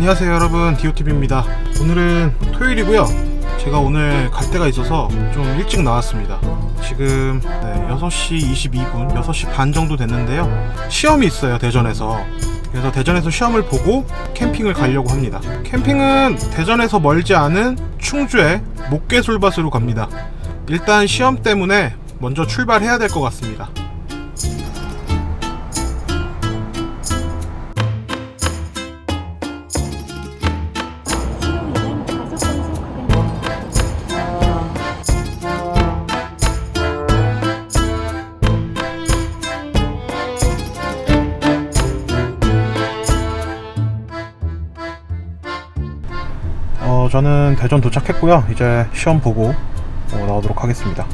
안녕하세요 여러분. 디오TV입니다. 오늘은 토요일이고요. 제가 오늘 갈 데가 있어서 좀 일찍 나왔습니다. 지금 네, 6시 22분 6시 반 정도 됐는데요. 시험이 있어요 대전에서. 그래서 대전에서 시험을 보고 캠핑을 가려고 합니다. 캠핑은 대전에서 멀지 않은 충주의 목계솔밭으로 갑니다. 일단 시험 때문에 먼저 출발해야 될 것 같습니다 어, 저는 대전 도착했고요. 이제 시험 보고 어, 나오도록 하겠습니다.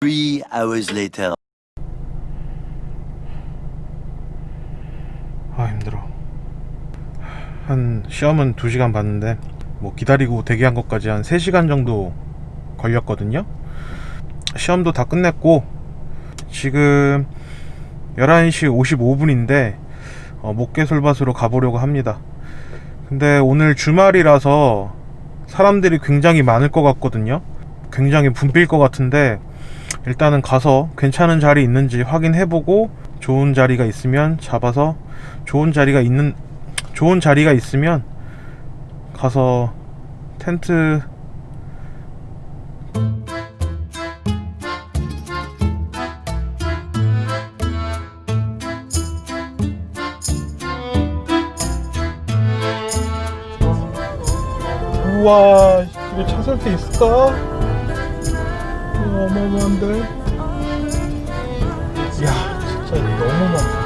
Three hours later. 아 힘들어. 한 시험은 2시간 봤는데 뭐 기다리고 대기한 것까지 한 3시간 정도 걸렸거든요. 시험도 다 끝냈고 지금 11시 55분인데 어, 목계솔밭으로 가보려고 합니다. 근데 오늘 주말이라서 사람들이 굉장히 많을 것 같거든요. 굉장히 붐빌 것 같은데 일단은 가서 괜찮은 자리 있는지 확인해보고 좋은 자리가 있으면 잡아서 좋은 자리가 있는 좋은 자리가 있으면 가서 텐트 우와 차살데 있을까? 우와, 어마어마한데 이야 진짜 너무 많다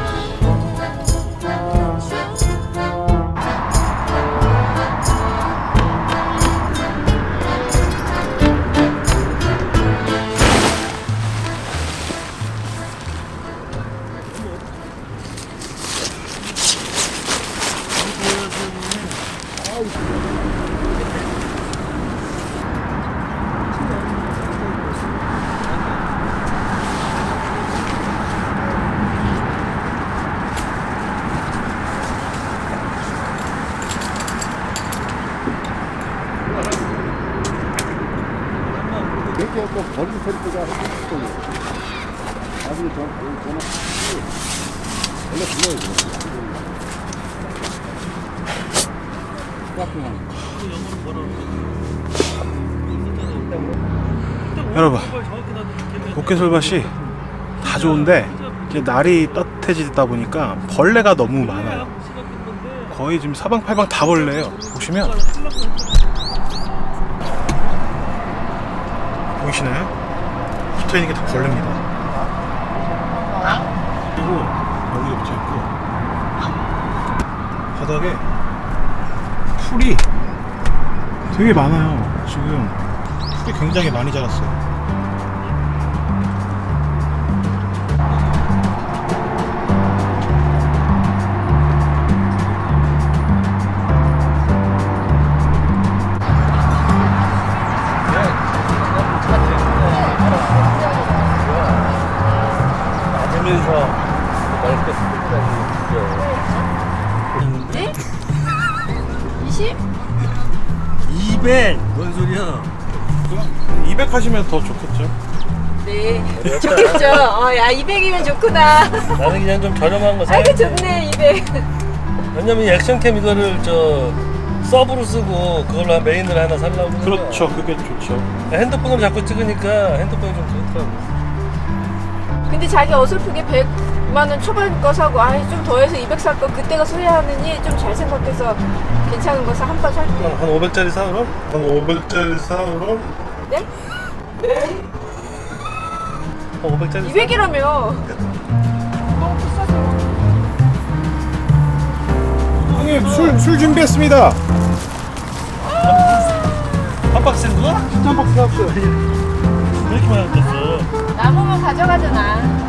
이렇게 해서 버린 소리가 했었고 나중에 전 전화 원래 불러야 돼. 카페만. 여러분 목계솔밭이 다 좋은데 이제 날이 따뜻해지다 보니까 벌레가 너무 많아요 거의 지금 사방팔방 다 벌레예요 보시면 보이시나요? 붙어있는 게 다 벌레입니다 그리고 여기도 붙어있고 바닥에 풀이 되게 많아요. 지금 풀이 굉장히 많이 자랐어요 뭔 소리야? 200 하시면 더 좋겠죠? 네. 좋겠죠. 어, 야, 200이면 좋구나. 나는 그냥 좀 저렴한 거 아이고, 사야지. 좋네, 200. 왜냐면 이 액션캠 이거를 저 서브로 쓰고 그걸로 한 메인을 하나 살라고 그러는 거야. 그렇죠 그게 좋죠 핸드폰으로 자꾸 찍으니까 핸드폰이 좀 그렇더라고. 근데 자기 어설프게 100 만원 초반 거 사고, 아이, 좀 더해서 200 살 거 그때가 소리하느니 좀 잘 생각해서 괜찮은 거 사, 한 번 살게. 한 500짜리 사 그럼? 한 500짜리 사으로 네? 한 500짜리 200이라며. 너무 비싸죠. 형님 술, 술 준비했습니다 한 박스인 거야? 진짜 한 박스 사왔어요. 왜 이렇게 많이 줬어? 남으면 가져가잖아.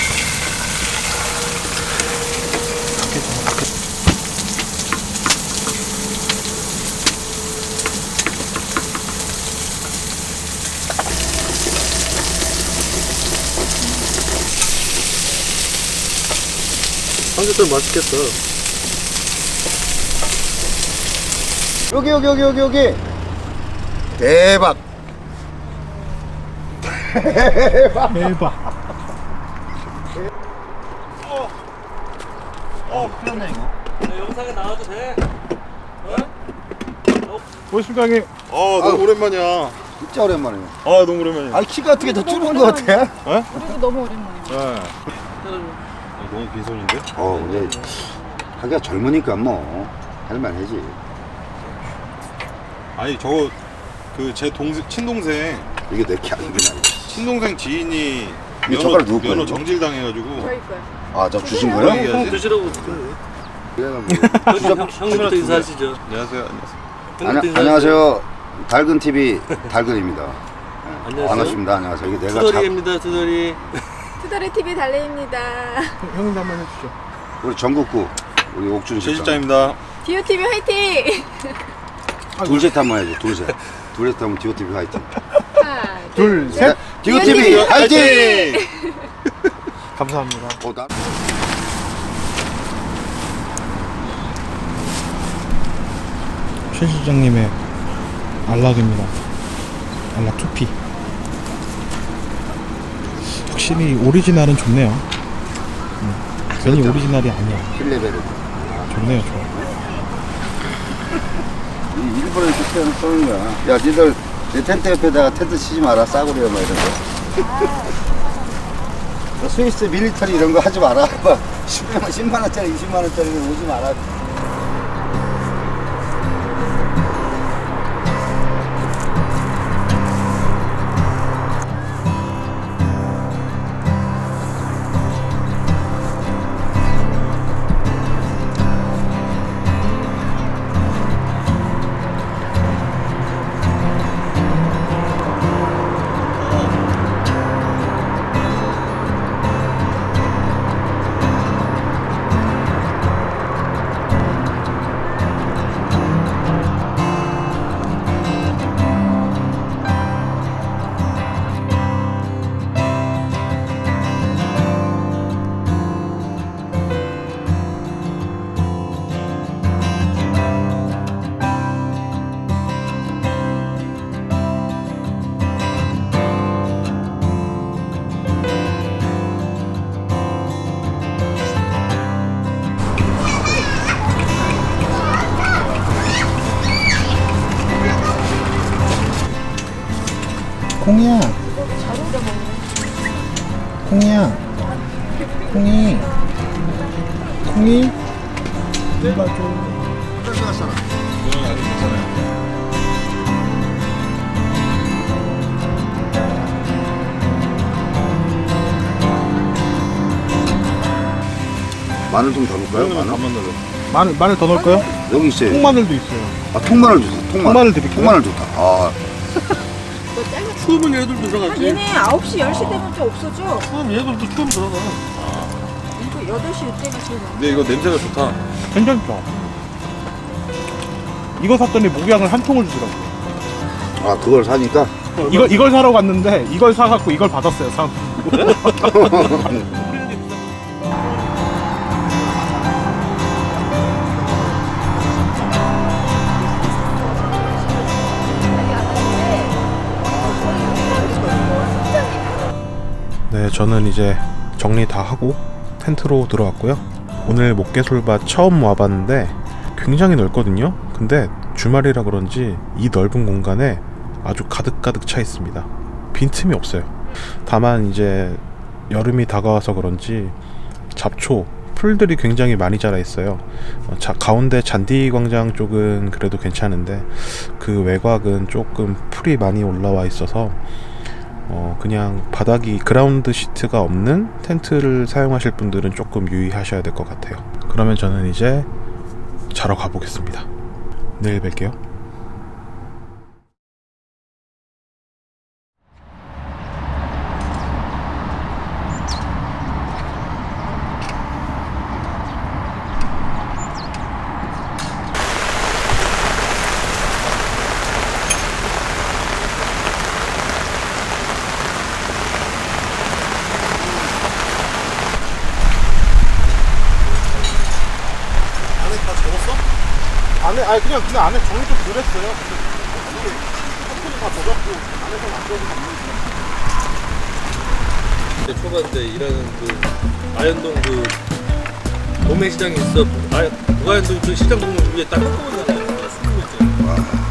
삼겹살 맛있겠다. 여기 여기 여기 여기 여기 대박 대박. 영상에 나와도 돼? 보십니까 형님? 아 너무 오랜만이야. 진짜 오랜만이에요 아 너무 오랜만이야. 아 키가 어떻게 더 줄은 것 같아? 우리도 너무 오랜만이야. 네. 너무 빈손인데? 어 근데 하기가 젊으니까 뭐 할만하지 아니 저거 그 제 동생 친동생 이게 내키 아니구나 친동생 지인이 이 젓가락 누구 면허 거야, 이거? 정질 당해가지고 저희 거야. 아저 주신? 거예요? 형 드시라고. 그래가 뭐. 형, 형님부터 인사하시죠. 안녕하세요. 안녕하세요. 형님부터 안녕하세요 달근 TV 달근입니다 안녕하세요. 반갑습니다 안녕하세요 이게 내가 자, 투덜이입니다, 투덜이. 투더리 TV 달래입니다. 형님도 한번 해주시죠. 우리 전국구 우리 옥준 실장 실장입니다. 디오 TV 화이팅! 둘셋 한번 해야지 둘셋 둘셋 하면 디오 TV 화이팅 하나, 둘, 셋. 셋. 디오 TV 화이팅 감사합니다. 어, 나... 최 실장님의 안락입니다. 안락 투피. 확실히 오리지널은 좋네요. 음, 괜히 오리지널이 아니야. 힐레벨을 좋네요, 좋아. 이 이렇게 태어나 쏘는 거야. 야, 니들 내 텐트 옆에다가 텐트 치지 마라. 싸구려 막 이런 거. 너 스위스 밀리터리 이런 거 하지 마라. 막 10만, 10만 원짜리, 20만 원짜리 오지 마라. 콩이야. 콩이야. 콩이. 콩이. 이봐 줘. 마늘 좀 더 넣을까요? 마늘? 마늘 마늘 더 넣을까요? 여기 있어요. 통마늘도 있어요. 아, 통마늘 주세요. 통마늘. 통마늘 드릴게요. 통마늘 좋다. 아, 추우면 얘들도 아, 들어갔지. 얘네 9시, 10시 되면 좀 없어져. 추우면 얘들도 추우면 들어가. 이거 8시 이때가 제일 많아. 근데 이거 냄새가 좋다. 괜찮죠? 이거 샀더니 목양을 한 통을 주더라고. 아, 그걸 사니까? 이거 이걸 사러 갔는데 이걸 사갖고 이걸 받았어요. 상. 네, 저는 이제 정리 다 하고 텐트로 들어왔고요. 오늘 목계솔밭 처음 와봤는데 굉장히 넓거든요. 근데 주말이라 그런지 이 넓은 공간에 아주 가득가득 차 있습니다. 빈틈이 없어요. 다만 이제 여름이 다가와서 그런지 잡초, 풀들이 굉장히 많이 자라 있어요. 어, 자, 가운데 잔디 광장 쪽은 그래도 괜찮은데 그 외곽은 조금 풀이 많이 올라와 있어서 어, 그냥 바닥이 그라운드 시트가 없는 텐트를 사용하실 분들은 조금 유의하셔야 될 것 같아요. 그러면 저는 이제 자러 가보겠습니다. 내일 뵐게요. 아니 그냥 그냥 안에 정리 좀 그랬어요. 근데 커튼이 다 젖었고 안에서 안 젖은 초반 때 일하는 그 아현동 그 도매시장이 있어. 아, 부가현동 그 시장 동네 위에 딱 한꺼번에 다 쓰는 거 있잖아.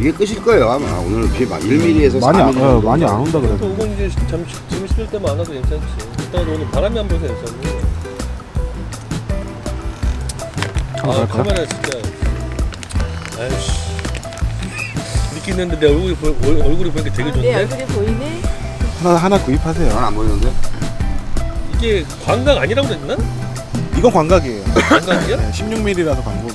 이게 끝일 거예요 아마 오늘 비 1mm에서 많이 안, 4mm 어, 많이 안 온다 그래. 또 오건 이제 잠시 짐 실을 때만 안 와도 괜찮지. 일단 오늘 바람이 안 불어서 괜찮네. 아, 갈까요? 카메라 진짜. 아이씨. 느끼 있는데 내 얼굴이 보, 얼- 얼굴이 보니까 되게 내 좋네. 얼굴이 보이네. 하나 하나 구입하세요. 난안 보이는데 이게 관광 아니라고 그랬나? 이건 광각이에요. 관광이야? 네, 16mm라서 광고기.